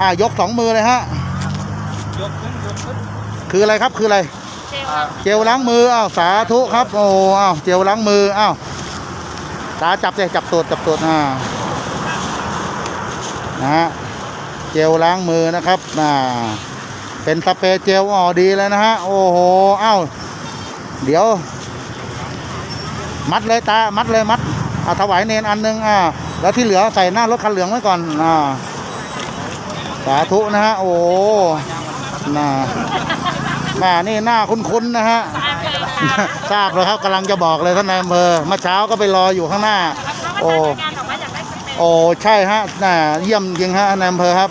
อ่ายกสองมือเลยฮะ ยกขึ้นยกขึ้นคืออะไรครับคืออะไรอ่าเจลล้างมืออ้าวสาธุครับ โอ้อ้าวเจลล้างมืออ้าวตาจับเลยจับตูดจับตูดอ่านะฮะเจลล้างมือนะครับอ่าเป็นสเปรย์เจลอ๋อดีเลยนะฮะโอ้โหอ้าวเดี๋ยว มัดเลยตามัดเลยมัดเอาถวายเนนอันหนึงอ่าแล้วที่เหลือใส่หน้ารถคันเหลืองไว้ก่อนอ่า สาธุนะฮะ โอ้น่าแม่นี่หน้าคุ้นๆนะฮะ ทราบเลยครับกำลังจะบอกเลยท่านนายอำเภอเมื่อเช้าก็ไปรออยู่ข้างหน้า โอ้โอ้ใช่ฮะน่าเยี่ยมจริงฮะท่านายอำเภอครับ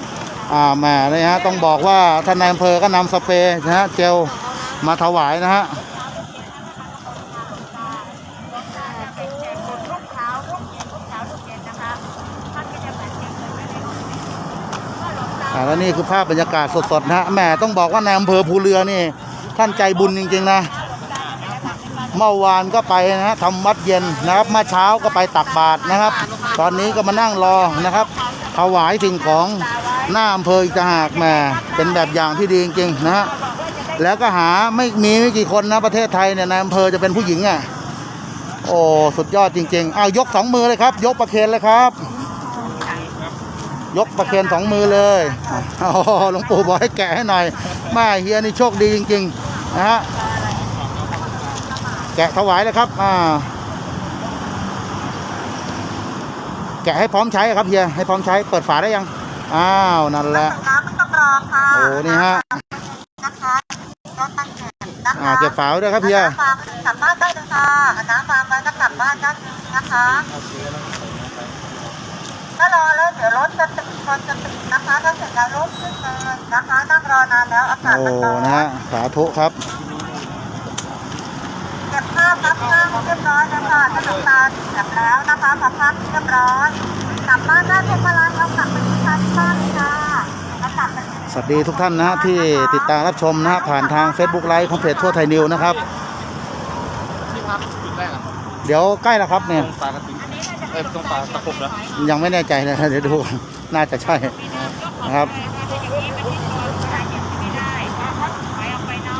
อ่าแหม่เลยฮะต้องบอกว่าท่านนายอำเภอก็นำสเปรย์นะฮะเจลมาถวายนะฮะ รูปเช้ารูปเย็นรูปเช้ารูปเย็นนะคะท่านก็จะแบ่งเก็บเงินไว้ในห้องนี้ อ่า แล้วนี่คือภาพบรรยากาศสดๆนะฮะแหม่ต้องบอกว่านายอำเภอภูเรือนี่ท่านใจบุญจริงๆนะเมื่อวานก็ไปนะฮะทำวัดเย็นนะครับเมื่อเช้าก็ไปตักบาตรนะครับ ตอนนี้ก็มานั่งรอนะครับถวายสิ่งของหน้าอำเภออีกต่างหากแหมเป็นแบบอย่างที่ดีจริงๆนะฮะแล้วก็หาไม่มีไม่กี่คนนะประเทศไทยเนี่ยในอำเภอจะเป็นผู้หญิงอะโอ้สุดยอดจริง ๆ เอายกสองมือเลยครับ ยกประเคนเลยครับ ยกประเคนสองมือเลยอ๋อหลวงปู่บอกให้แกะให้หน่อยแม่เฮียนี่โชคดีจริงๆนะฮะแกะถวายเลยครับอ่าแกะให้พร้อมใช้ครับเฮียให้พร้อมใช้เปิดฝาได้ยังอ้าวนั่นแหละน้ำไม่ต้องรอค่ะโอ้นี่ฮะนะคะก็ตั้งแขนนะคะอ่าเก็บฝาไว้ด้วยครับเฮียน้ำฟางกลับบ้านได้เลยค่ะน้ำฟางแล้วก็กลับบ้านได้เลยนะคะถ้ารอแล้ว เดี๋ยวรถจะติดคนจะติดนะคะถ้าเสร็จแล้วรถขึ้นเลยนะคะนั่งรอนานแล้วอากาศโอ้มันร้อนนะฮะสาธุครับ เก็บภาพรับภาพเรียบร้อยแล้วค่ะถ้าน้ำตาลเก็บแล้วนะคะพอภาพเรียบร้อยกลับบ้านได้เพียงเวลาเรากลับไปที่บ้านที่บ้านเลยค่ะแล้วกลับไป สวัสดีทุกท่านนะฮะที่ติดตามรับชมนะฮะผ่านทาง Facebook ไลฟ์ของเพจทั่วไทยนิวนะครับ ที่พักจุดแรกอะเดี๋ยวใกล้แล้วครับตเนี่ยรงปลากระติง เอ้ยตรงปลาตะกบแล้วยังไม่แน่ใจนะเดี๋ยวดู น่าจะใช่นะครับ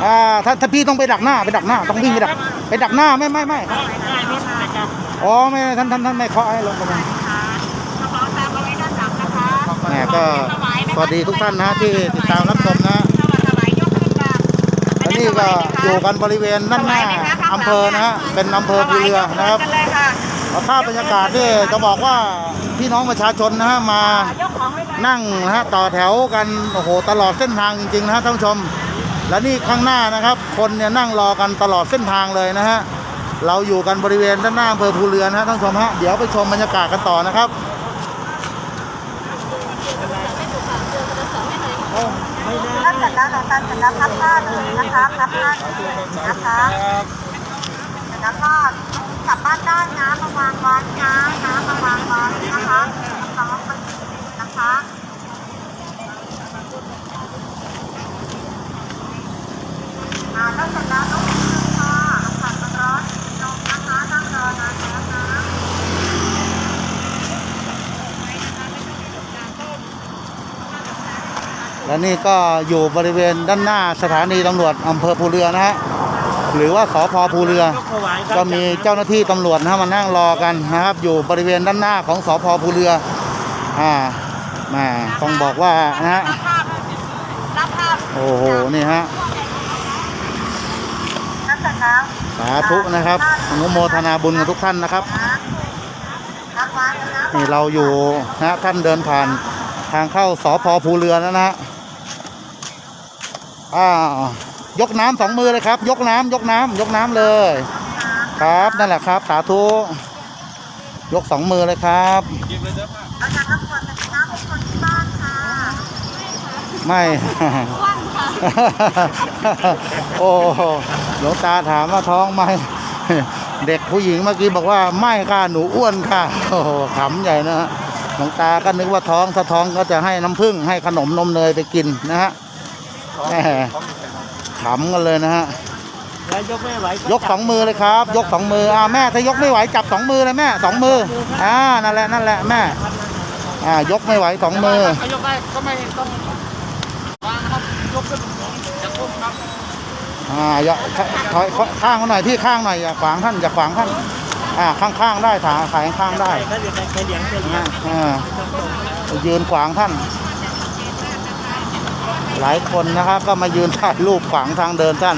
อ่าถ้าถ้าพี่ต้องไปดักหน้าไปดักหน้าต้องวิ่งไปดักไปดักหน้าไม่ไม่ไม่อ๋อไม่ท่านท่านท่านไม่เคาะให้ลงมาแหมก็สวัสดีทุกท่านนะที่ติดตามรับชมนะและนี่ก็อยู่กันบริเวณด้านหน้าอำเภอนะฮะเป็นอำเภอภูเรือนะครับกันเลยค่ะ ภาพบรรยากาศนี่จะบอกว่าพี่น้องประชาชนนะฮะมายกของเลยค่ะนั่งนะฮะต่อแถวกันโอ้โหตลอดเส้นทางจริงๆนะฮะท่านผู้ชม และนี่ข้างหน้านะครับ คนเนี่ยนั่งรอกันตลอดเส้นทางเลยนะฮะเราอยู่กันบริเวณด้านหน้าอำเภอภูเรือนะฮะท่านผู้ชมฮะเดี๋ยวไปชมบรรยากาศกันต่อนะครับถ้าเสร็จแล้วเราการเสร็จแล้วพับผ้าเลยนะคะพับผ้าเลยนะคะแล้วก็กลั บ้านได้นะมาวางไว้นะนะมาวางไว้นะคะน้องไปนะคะอ่าถ้าเสร็จแล้วต้องค่ะอากาศมันร้อนลงนะคะนั่งรอนานแล้วนะและนี่ก็อยู่บริเวณด้านหน้าสถานีตำรวจอำเภอภูเรือนะฮะ หรือว่าสพภูเรือ ก็มีเจ้าหน้าที่ตำรวจนะฮะมานั่งรอกันนะครับ อยู่บริเวณด้านหน้าของสพภูเรือ อ่าแหมาต้องบอกว่านะฮะรับภาพโอ้โหนี่ฮะนั่นเสร็จแล้วสาธุนะครับอนุโมทนาบุญกับทุกท่านนะครับรับไว้นะนี่เราอยู่นะฮะท่านเดินผ่านทางเข้าสพภูเรือแล้วนะฮะอ้าว ยกน้ำสองมือเลยครับ ยกน้ำยกน้ำยกน้ำเลย ครับนั่นแหละครับสาธุยกสองมือเลยครับอป้าราจะรับควรเป็นน้ำของคนที่บ้านค่ะไม่โอ้หลวงตาถามว่าท้องไหมเด็กผู้หญิงเมื่อกี้บอกว่าไม่ค่ะหนูอ้วนค่ะโอ้ขำใหญ่นะฮะหลวงตาก็นึกว่าท้องถ้าท้องก็จะให้น้ำผึ้งให้ขนมนมเนยไปกินนะฮะ ขำกันเลยนะฮะแล้วยกไม่ไหวยกสองมือเลยครับ ยกสองมืออ่าแม่ถ้ายกไม่ไหวจับสองมือเลยแม่สองมืออ่านั่นแหละนั่นแหละแม่อ่ายกไม่ไหวสองมือถ้ายกได้ก็ไม่ต้องวางนะครับยกขึ้นอย่าก้มครับอ่าอย่าถอยข้างเขาหน่อยที่ข้างหน่อยอย่าขวางท่านอย่าขวางท่านอ่าข้างข้างๆได้ถ่ายถ่ายข้างๆได้ก็เลี้ยงแค่เลี้ยงแค่เลี้ยงอ่ายืนขวางท่าน หลายคนนะครับก็มายืนถ่ายรูปขวางทางเดินท่าน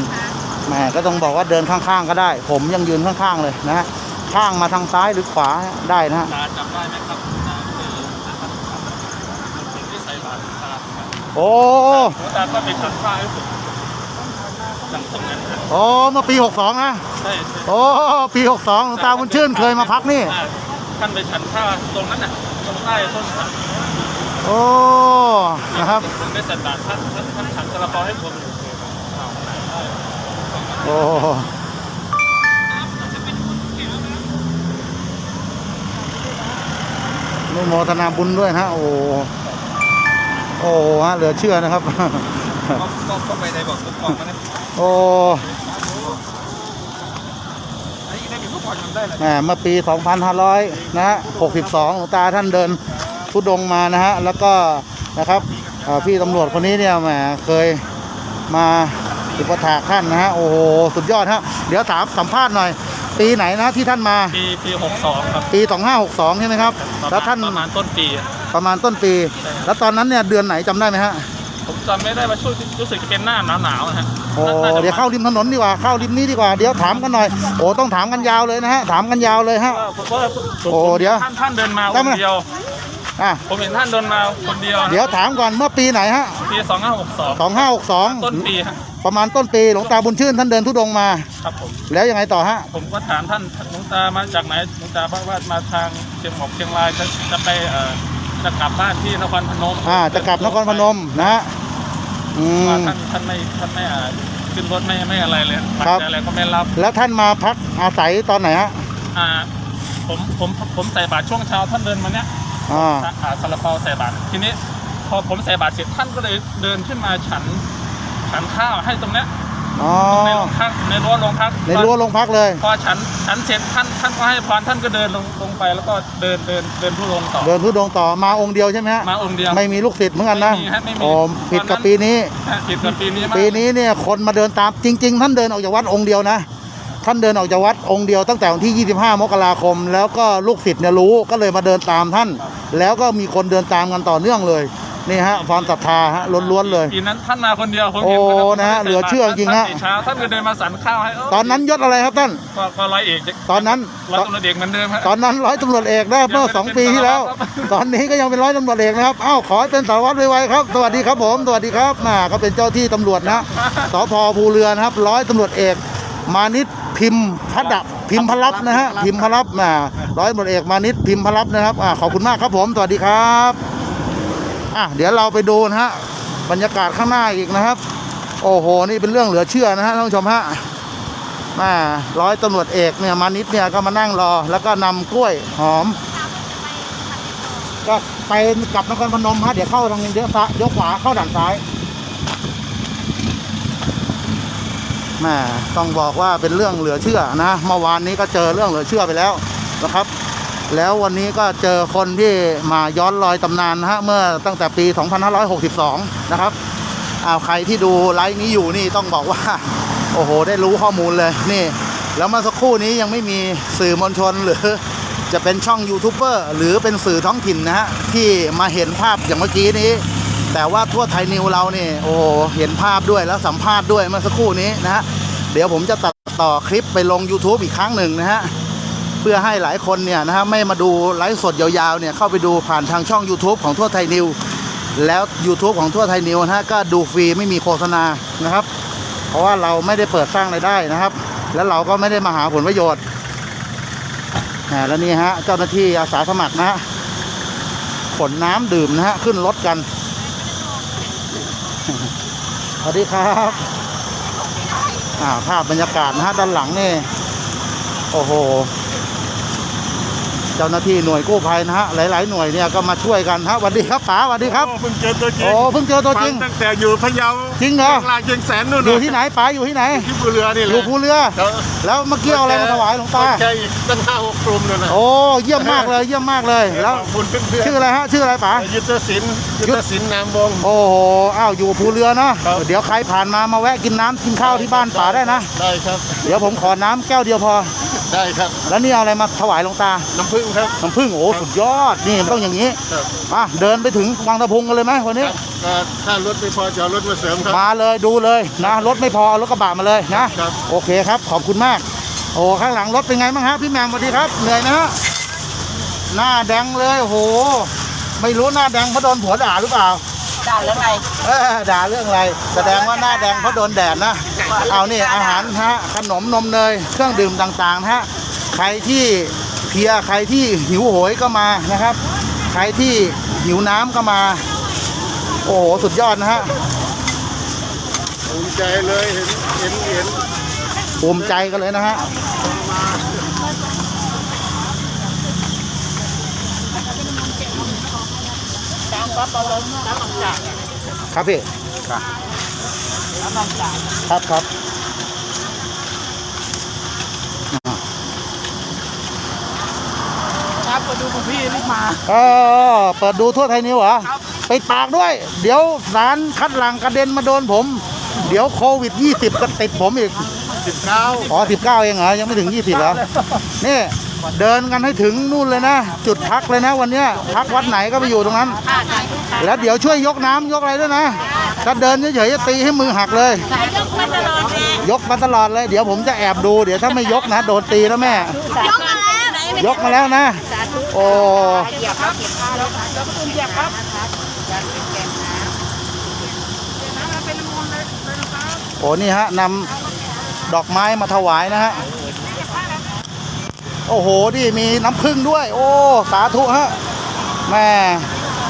แหมก็ต้องบอกว่าเดินข้างๆก็ได้ ผมยังยืนข้างๆเลยนะฮะข้างมาทางซ้ายหรือขวาได้นะฮะตาจำได้ไหมครับตาคือที่ใส่บาตรตาโอ้ตาก็ไปชันผ้าให้ผมจังตรงนั้นนะโอ้เมื่อปี 62 นะใช่โอ้ปี 62หลวงตาบุญชื่นเคยมาพักนี่ท่านไปฉันผ้าตรงนั้นน่ะตรงใต้ต้นสัก โอ้นะครับผมได้สันบาตรท่านท่านท่านฉันกระเป๋าให้ผมอยู่โอ้นุโมทนาบุญด้วยนะฮะโอ้โอ้ฮะเหลือเชื่อนะครับก็ก็ก็ไปในบอกทุกกองมาเนี่ยโอ้อันนี้ได้มีทุกคนทำได้เลยแหมเมื่อปี 2500นะฮะ62 หลวงตาท่านเดิน ทุดงค์มานะฮะแล้วก็นะครับเอ่อพี่ตำรวจคนนี้เนี่ยแหมเคยมาอุปถากท่านนะฮะโอ้โหสุดยอดฮะเดี๋ยวถามสัมภาษณ์หน่อย ปีไหนนะที่ท่านมาปีปีหกสองครับปี 2562 ใช่ไหมครับแล้วท่านประมาณต้นปี ประมาณต้นปี แล้วตอนนั้นเนี่ยเดือนไหนจำได้ไหมฮะผมจำไม่ได้ว่าช่วงรู้สึกจะเป็นหน้าหนาวๆนะฮะโอ้น่าจะเดี๋ยวเข้าริมถนนดีกว่าเข้าริมนี้ดีกว่าเดี๋ยวถามกันหน่อยโอ้ต้องถามกันยาวเลยนะฮะถามกันยาวเลยฮะเพราะว่าผมโอ้เดี๋ยวท่านท่านเดินมาได้คไหมนเดียว อะ ผมเห็นท่านเดินมาคนเดียวนะเดี๋ยวถามก่อนเมื่อปีไหนฮะปีสองห้าหกสอง2562 ต้นปีฮะประมาณต้นปีหลวงตาบุญชื่นท่านเดินทุดงค์มา ครับผม แล้วยังไงต่อฮะ ผมก็ถามท่านหลวงตามาจากไหนหลวงตาบอกว่ามาทางเชียงหมอกเชียงรายจะจะไปเอ่อจะกลับบ้านที่นครพนมอ่าจะกลับนครพนมนะฮะอืว่าม ท่านท่านไม่ท่านไม่อ่าขึ้นรถไม่ไม่อะไรเลยครับ อะไรก็ไม่รับแล้วท่านมาพักอาศัยตอนไหนฮะ อ่าผมผมผมใส่บาตรช่วงเช้าท่านเดินมาเนี้ย อ่า อ่าซาลาเปาใส่บาตรทีนี้ พอผมใส่บาตรเสร็จท่านก็เลยเดินขึ้นมาฉัน ฉันข้าวให้ตรงเนี้ยอ๋อตรงในโรงพักในรั้วโรงพักในรั้วโรงพักเลย พอฉันฉันเสร็จท่านท่านก็ให้พรท่านก็เดินลงลงไปแล้วก็เดินเดินเดินทุรงต่อ เดินทุดงค์ต่อมาองค์เดียวใช่ไหมฮะ มาองค์เดียว ไม่มีลูกศิษย์เหมือนกันนะไม่มีฮะไม่มี โอ้ผิดกับตอนนั้นปีนี้ ผิดกับปีนี้มากปีนี้เนี่ยคนมาเดินตามจริง ๆ ท่านเดินออกจากวัดองค์เดียวนะ ท่านเดินออกจากวัดองค์เดียวตั้งแต่วันที่ 25 มกราคม แล้วก็ลูกศิษย์เนี่ยรู้ก็เลยมาเดินตามท่าน แล้วก็มีคนเดินตามกันต่อเนื่องเลยนี่ฮะความศรัทธาฮะล้วนๆเลยปีนั้นท่านมาคนเดียวผมโอ้เห็นนะฮะเหลือเชื่อจริงๆฮะท่านเช้าท่านก็เดินมาสั่นข้าวให้เตอนนั้นยศอะไรครับท่านก็ก็ร้อยเอกตอนนั้นร้อยตำรวจเอกเหมือนเดิมฮะตอนนั้นร้อยตำรวจเอกนะเมื่อสองปีที่แล้วครับตอนนี้ก็ยังเป็นร้อยตำรวจเอกนะครับอ้าวขอให้เป็นสารวัตรไวๆครับ สวัสดีครับผมสวัสดีครับน่าก็เป็นเจ้าที่ตำรวจนะสพภูเรือนะครับร้อยตำรวจเอก มานิด พิมพ์พระดับพิมพ์พลับนะฮะพิมพ์พลับน่ะร้อยตำรวจเอกมานิดพิมพ์พลับนะครับอ่าขอบคุณมากครับผมสวัสดีครับอะเดี๋ยวเราไปดูนะฮะบรรยากาศข้างหน้าอีกนะครับ โอ้โหนี่เป็นเรื่องเหลือเชื่อนะฮะท่านผู้ชมฮะมาร้อยตำรวจเอกเนี่ยมานิดเนี่ยก็มานั่งรอ แล้วก็นำกล้วยหอม ก็ไปกลับนครพนมฮะเดี๋ยวเข้าทางเลี้ยวซ้ายเลี้ยวขวาเข้าด่านซ้าย แม่ต้องบอกว่าเป็นเรื่องเหลือเชื่อนะเมื่อวานนี้ก็เจอเรื่องเหลือเชื่อไปแล้วนะครับ แล้ววันนี้ก็เจอคนที่มาย้อนรอยตำนานนะฮะเมื่อตั้งแต่ปี 2562 นะครับเอาใครที่ดูไลฟ์นี้อยู่นี่ต้องบอกว่า โอ้โห ได้รู้ข้อมูลเลยนี่ แล้วเมื่อสักครู่นี้ยังไม่มีสื่อมวลชนหรือจะเป็นช่องยูทูบเบอร์หรือเป็นสื่อท้องถิ่นนะฮะที่มาเห็นภาพอย่างเมื่อกี้นี้ แต่ว่าทั่วไทยนิวเราเนี่ยโอ้โหเห็นภาพด้วยแล้วสัมภาษณ์ด้วยเมื่อสักครู่นี้นะฮะเดี๋ยวผมจะตัดต่อคลิปไปลง YouTube อีกครั้งหนึ่งนะฮะเพื่อให้หลายคนเนี่ยนะฮะไม่มาดูไลฟ์สดยาวๆเนี่ยเข้าไปดูผ่านทางช่อง YouTube ของทั่วไทยนิว แล้ว YouTube ของทั่วไทยนิวนะฮะก็ดูฟรีไม่มีโฆษณานะครับ เพราะว่าเราไม่ได้เปิดสร้างรายได้นะครับ แล้วเราก็ไม่ได้มาหาผลประโยชน์แล้วนี่ฮะเจ้าหน้าที่อาสาสมัครนะฮะขนน้ำดื่มนะฮะขึ้นรถกัน สวัสดีครับอ่าภาพบรรยากาศนะฮะด้านหลังนี่ โอ้โห เจ้าหน้าที่หน่วยกู้ภัยนะฮะหลายๆหน่วยเนี่ยก็มาช่วยกันฮะสวัสดีครับป๋าสวัสดีครับ โอ้เพิ่งเจอตัวจริงโอ้เพิ่งเจอตัวจริงฟัตั้งแต่อยู่พะเยาจริงเหรอ ชียลายเชียงแสนนู่นอยู่ที่ไหนป๋าอยู่ที่ไหน ที่ภูเรือนี่แหอละยู่ภูเรือแล้วแล้วเมื่อกี้เอาอะไรมาถวายหลวงตาแค่อีกตั้งห้าหกกลุ่มเลยนะโอ้เยี่ยมมากเลยเยี่ยมมากเลยแล้ว ขอบคุณเพื่อนชื่ออะไรฮะชื่ออะไรป๋าๆยุทธศิลป์ยุทธศิลป์นามวงศ์โอ้โหอ้าวอยู่ภูเรือเนาะครับ เดี๋ยวใครผ่านมามาแวะกินน้ำกินข้าวที่บ้านป๋าได้นะ ได้ครับ เดี๋ยวผมขอน้ำแก้วเดียวพอ ได้ครับ แล้วนี่เอาอะไรมาถวายหลวงตา น้ำผึ้งครับ น้ำผึ้งโอ้สุดยอด นี่มันต้องอย่างนี้ครับมาเดินไปถึงวังตะพุงกันเลยไหมวันนี้ ก็ถ้ารถไม่พอจะเอารถมาเสริมครับ มาเลยดูเลยนะรถไม่พอเอารถกระบะมาเลยนะครับ โอเคครับ ขอบคุณมาก โอ้ข้างหลังรถเป็นไงบ้างฮะพี่แมมสวัสดีครับเหนื่อยนะฮะหน้าแดงเลยโอ้โห ไม่รู้หน้าแดงเพราะโดนผัวด่าหรือเปล่า ด่าแล้วไงเอ้อด่าเรื่องอะไร แสดงว่าหน้าแดงเพราะโดนแดดนะ เอานี่อาหารฮะขนมนมเนยเครื่องดื่มต่างๆนะฮะใครที่เพลียใครที่หิวโหยก็มานะครับ ใครที่หิวน้ำก็มา โอ้โหสุดยอดนะฮะภูมิใจเลยเห็นเห็นเห็นภูมิใจกันเลยนะฮะครับพี่ ครับครับครับครับมาดูคุณพี่รีบมา เออเปิดดูทั่วไทยนิวเหรอปิดปากด้วย เดี๋ยวสารคัดหลังกระเด็นมาโดนผม เดี๋ยวโควิด 20 ก็ติดผมอีก สิบเก้าอ๋อ 19 เองเหรอ ยังไม่ถึง 20เหรอนี่ เดินกันให้ถึงนู่นเลยนะ จุดพักเลยนะ วันเนี้ยพักวัดไหนก็ไปอยู่ตรงนั้น แล้วเดี๋ยวช่วยยกน้ำยกอะไรด้วยนะ ถ้าเดินเฉยๆจะตีให้มือหักเลย สายยกมาตลอดเลยยกมาตลอดเลยเดี๋ยวผมจะแอบดู เดี๋ยวถ้าไม่ยกนะ โดนตีแล้วแม่ ยกมาแล้วไหนยกมาแล้วนะ โอ้เหยียบครับเหยียบครับแล้วก็คุณเหยียบครับโอ้นี่ฮะนำดอกไม้มาถวายนะฮะ โอ้โหนี่มีน้ำผึ้งด้วย โอ้ สาธุฮะแม่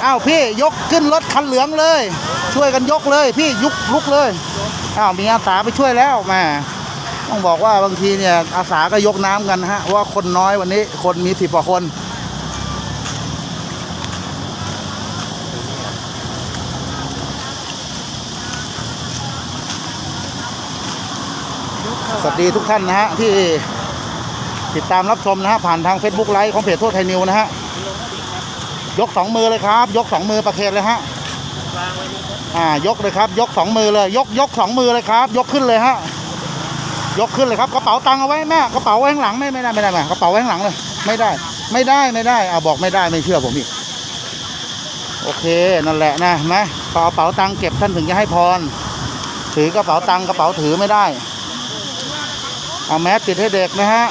อ้าวพี่ยกขึ้นรถคันเหลืองเลย ช่วยกันยกเลย พี่ยุกลุกเลยอ้าวมีอาสาไปช่วยแล้วแม่ต้องบอกว่าบางทีเนี่ยอาสาก็ยกน้ำกันฮะว่าคนน้อยวันนี้คนมีสิบกว่าคนสวัสดีทุกท่านนะฮะที่ ติดตามรับชมนะฮะผ่านทาง Facebook ไลฟ์ของเพจทั่วไทยนิวนะฮะยกสองมือเลยครับ ยกสองมือประเคนเลยฮะอ่ายกเลยครับ ยกสองมือเลย ยกยกสองมือเลยครับ ยกขึ้นเลยฮะยกขึ้นเลยครับกระเป๋าตังค์เอาไว้แม่กระเป๋าไว้ข้างหลังไม่ไม่ได้ไม่ได้แม่กระเป๋าไว้ข้างหลังเลย ไม่ได้ ไม่ได้ไม่ได้เอาบอกไม่ได้ไม่เชื่อผมอีกโอเคนั่นแหละนะนะพอเอากระเป๋าตังค์เก็บท่านถึงจะให้พร ถือกระเป๋าตังค์กระเป๋าถือไม่ได้เอาแมสติดให้เด็กนะฮะ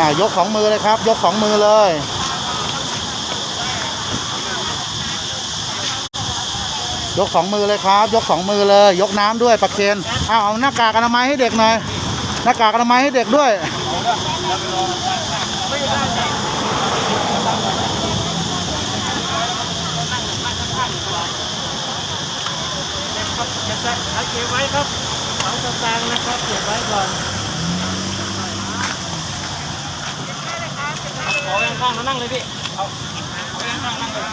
อ่ายกสองมือเลยครับ ยกสองมือเลย ยกสองมือเลยครับ ยกสองมือเลย ยกน้ำด้วยประเคนอ้าวเอาหน้ากากอนามัยให้เด็กหน่อยหน้ากากอนามัยให้เด็กด้วยเก็บไว้ครับของต่างนะครับเก็บไว้ก่อน ขอข้างๆมานั่งเลยพี่เอาเอาข้างๆนั่งเลย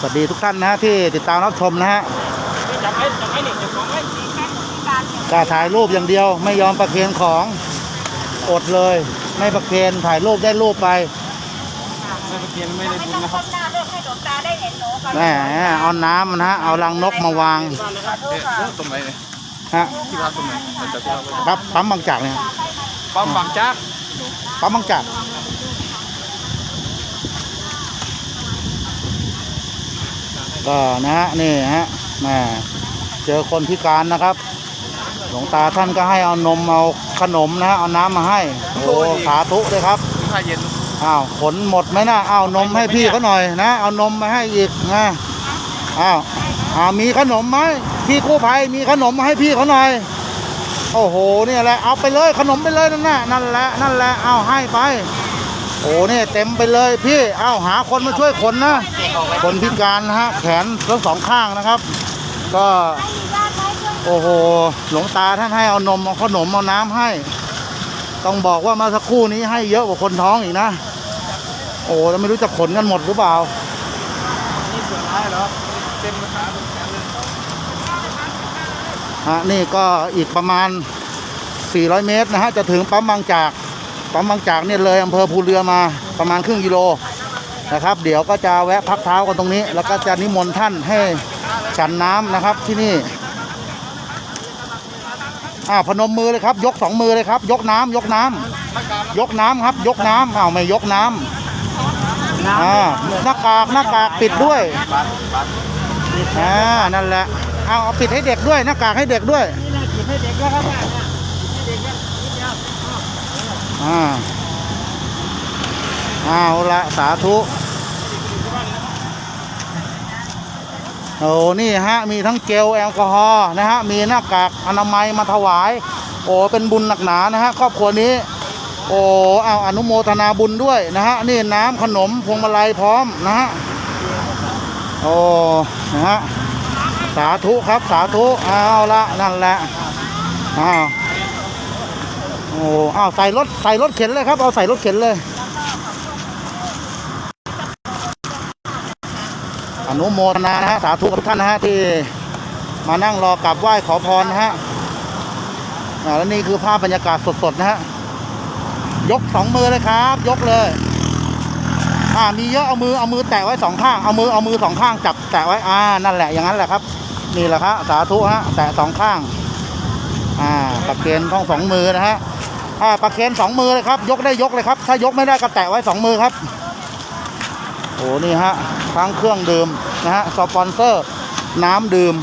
สวัสดีทุกท่านนะฮะที่ติดตามรับชมนะฮะจับไว้จับไว้นี่จับของไว้กล้าถ่ายรูปอย่างเดียวไม่ยอมประเคนของอดเลย ไม่ประเคนถ่ายรูปได้รูปไปไม่ตะเกียนไม่ได้บุญนะคก้รับมหน้าด้วยให้ดวงตาได้เห็นหนูก่อนแหมเอาน้ำนะฮะเอารังนกมาวางเอ๊ะตรงไหนเนี่ย ฮะที่ว่าตรงไหนจะที่ว่าครับปั๊มบางจากเนี่ยปั๊มฝังจักปั๊มบางจากก็นะฮะนี่ฮะแหม่เจอคนพิการนะครับ หลวงตาท่านก็ให้เอานมเอาขนมนะฮะเอาน้ำมาให้โอ้สาธุเลยครับ ผ้าเย็นอ้าวขนหมดไหมนะอ้าวนมให้พี่เขาหน่อยนะ เอานมมาให้อีกนะอ้าวอ้าวมีขนมไหม พี่กู้ภัยมีขนมมาให้พี่เขาหน่อย โอ้โหเนี่ยแหละเอาไปเลยขนมไปเลยนั่นน่ะนั่นแหละนั่นแหละเอาให้ไป โอ้นี่เต็มไปเลยพี่เอาหาคนมาช่วยขนนะคนพิการนะฮะแขนทั้งสองข้างนะครับ ก็โอ้โหหลวงตาท่านให้เอานมเอาขนมเอาน้ำให้ ต้องบอกว่ามาสักครู่นี้ให้เยอะกว่าคนท้องอีกนะ โอ้แล้วไม่รู้จะขนกันหมดหรือเปล่านี่เสือร้ายเหรอเต็มขาเป็นแขนเลย ฮะนี่ก็อีกประมาณ 400 เมตรนะฮะจะถึงปั๊มบางจากปั๊มบางจากเนี่ยเลยอำเภอภูเรือมาประมาณครึ่งกิโลนะครับ เดี๋ยวก็จะแวะพักเท้ากันตรงนี้ แล้วก็จะนิมนต์ท่านให้ฉันน้ำนะครับที่นี่อ่าพนมมือเลยครับ ยกสองมือเลยครับ ยกน้ำยกน้ำยกน้ำครับ ยกน้ำอ้าวไม่ยกน้ำอ่าหน้ากากหน้ากากปิดด้วยอ่านั่นแหละ เอาเอาปิดให้เด็กด้วยหน้ากากให้เด็กด้วยนี่แหละฉีดให้เด็กแล้วครับเนี่ยให้เด็กแล้วนิดเดียวอ่าเอาละสาธุโอ้นี่ฮะมีทั้งเจลแอลกอฮอล์นะฮะมีหน้ากากอนามัยมาถวาย โอ้เป็นบุญหนักหนานะฮะครอบครัวนี้ โอ้เอาอนุโมทนาบุญด้วยนะฮะนี่น้ำขนมพวงมาลัยพร้อมนะฮะโอ้นะฮะ สาธุครับสาธุเอาละนั่นแหละอ้าวโอ้อ้าวใส่รถใส่รถเข็นเลยครับ เอาใส่รถเข็นเลย อนุโมทนานะฮะสาธุกับท่านนะฮะที่มานั่งรอกราบไหว้ขอพรนะฮะแล้วนี่คือภาพบรรยากาศสดๆนะฮะยกสองมือเลยครับ ยกเลย อ่ามีเยอะเอามือเอามือแตะไว้สองข้างเอามือเอามือสองข้างจับแตะไว้อ่านั่นแหละอย่างนั้นแหละครับ นี่แหละครับสาธุฮะแตะสองข้างอ่าประเคนท้องสองมือนะฮะอ่าประเคนสองมือเลยครับ ยกได้ยกเลยครับ ถ้ายกไม่ได้ก็แตะไว้สองมือครับโอ้นี่ฮะทั้งเครื่องดื่มนะฮะสปอนเซอร์ น้ำดื่ม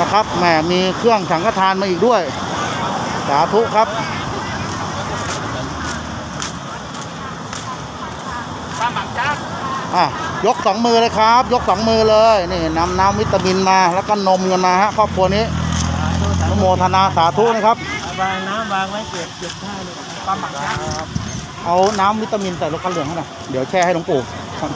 นะครับแหมมีเครื่องสังฆทานมาอีกด้วย สาธุครับ ป้าหมักจ้า อะยกสองมือเลยครับ ยกสองมือเลยนี่นำน้ำวิตามินมาแล้วก็นมกันมาฮะครอบครัวนี้อนุโมทนาสาธุนะครับวางน้ำวางไว้เก็บเก็บท่าเลยปลาหมักย่างเอาน้ำวิตามินใส่รถกันเหลืองให้หน่อยเดี๋ยวแช่ให้หลวงปู่ครับ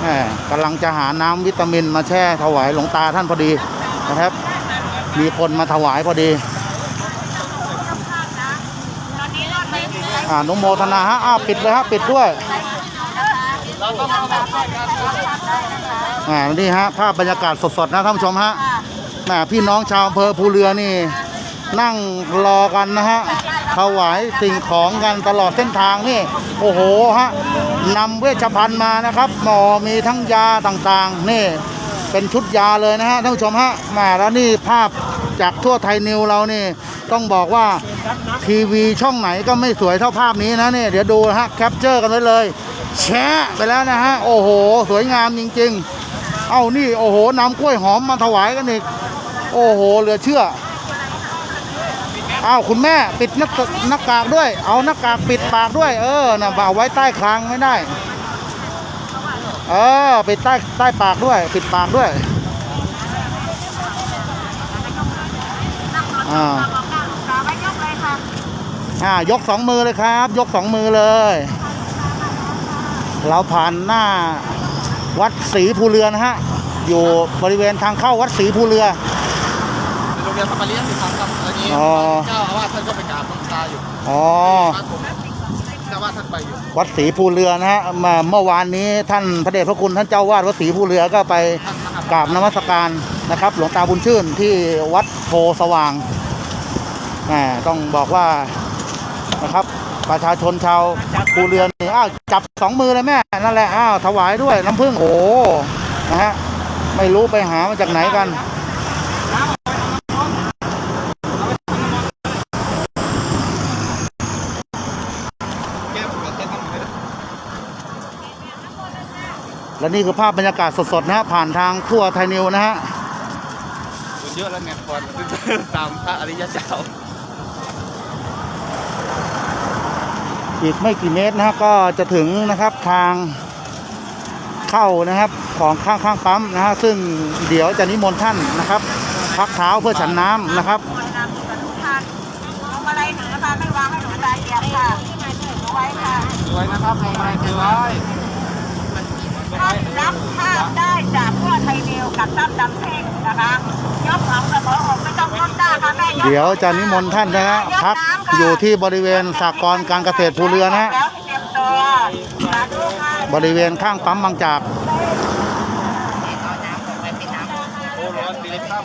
แหมกำลังจะหาน้ำวิตามินมาแช่ถวายหลวงตาท่านพอดีนะครับ มีคนมาถวายพอดีอ่านุโมทนาฮะอ้าวปิดเลยฮะ ปิดด้วย อ่านี่ฮะภาพบรรยากาศสดๆนะท่านผู้ชมฮะแหมพี่น้องชาวอำเภอภูเรือนี่ นั่งรอกันนะฮะถวายสิ่งของกันตลอดเส้นทางนี่ โอ้โหฮะนำเวชภัณฑ์มานะครับ หมอมีทั้งยาต่างๆ นี่เป็นชุดยาเลยนะฮะท่านผู้ชมฮะแหมาแล้วนี่ภาพจากทั่วไทยนิวเรานี่ต้องบอกว่าทีวีช่องไหนก็ไม่สวยเท่าภาพนี้นะเนี่ยเดี๋ยวดูนะฮะแคปเจอร์กันไว้เลย แชะไปแล้วนะฮะ โอ้โห สวยงามจริง ๆ เอ้านี่โอ้โหนำกล้วยหอมมาถวายกันอีก โอ้โห เหลือเชื่ออ้าวคุณแม่ปิดหน้าหน้ากากด้วย เอาหน้ากากปิดปากด้วย เออนะเอาไว้ใต้คางไม่ได้ เออปิดใต้ใต้ปากด้วย ปิดปากด้วยอ่าอ่ายกสองมือเลยครับ ยกสองมือเลย เราผ่านหน้าวัดศรีภูเรือนะฮะ อยู่บริเวณทางเข้าวัดศรีภูเรือโรงเรียนพระปริยติธรรมครับตอนนี้อ๋อเจ้าอาวาสท่านก็ไปกราบหลวงตาอยู่อ๋อครับผมเจ้าอาวาสท่านไปอยู่วัดศรีภูเรือนะฮะมาเมื่อวานนี้ท่านพระเดชพระคุณท่านเจ้าวาดวัดศรีภูเรือก็ไปกราบนมัสการนะครับ หลวงตาบุญชื่นที่วัดโพสว่างแหมต้องบอกว่านะครับประชาชนชาว ภูเรือนี่อ้าวจับสองมือเลยแม่นั่นแหละอ้าวถวายด้วยน้ำผึ้งโอ้นะฮะไม่รู้ไปหามาจากไหนกันและนี่คือภาพบรรยากาศสดๆนะฮะผ่านทางทั่วไทยนิวนะฮะเยอะแล้วไงคนตามพระอริยเจ้า อีกไม่กี่เมตรนะฮะก็จะถึงนะครับทางเข้านะครับของข้างข้างๆปั๊มนะฮะซึ่งเดี๋ยวจะนิมนต์ท่านนะครับ พักเท้าเพื่อฉันน้ำนะครับมวยน้ำกับทุกท่านเอาอะไรหนึ่งนะคะไม่วางให้ห นูตาเหยียบค่ะไว้ค่ะสวยนะครับลงมาสวยท่านรับภาพได้จากพ่อไทยเดียวกับตั้มดำเพ่งนะคะยกของเสมออกไม่ต้องก้มหน้าค่ะแม่ยกเดี๋ยวจะนิมนต์ท่านนะฮะพักอยู่ที่บริเวณสากรณ์การเกษตรภูเรือนะฮะแล้วเตรียมตัวสาธุค่ะบริเวณข้างปั๊มบางจาก โอ้ร้อนปีเล็กครับ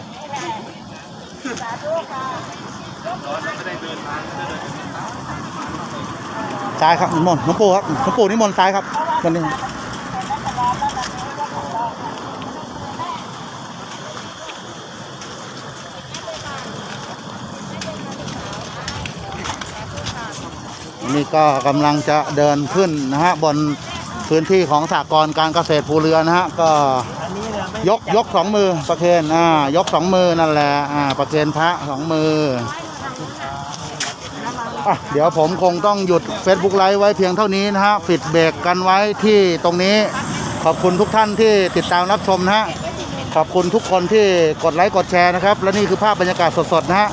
ซ้ายครับนิมนต์หลวงปู่ครับหลวงปู่นิมนต์ซ้ายครับวันนี้ นี่ก็กำลังจะเดินขึ้นนะฮะบนพื้นที่ของสากรณ์การเกษตรภูเรือนะฮะก็ยกยกสองมือประเคนอ่ายกสองมือนั่นแหละอ่าประเคนพระสองมืออะเดี๋ยวผมคงต้องหยุด Facebook ไลฟ์ไว้เพียงเท่านี้นะฮะปิดเบรกกันไว้ที่ตรงนี้ ขอบคุณทุกท่านที่ติดตามรับชมนะฮะขอบคุณทุกคนที่กดไลค์กดแชร์นะครับ และนี่คือภาพบรรยากาศสดๆนะฮะ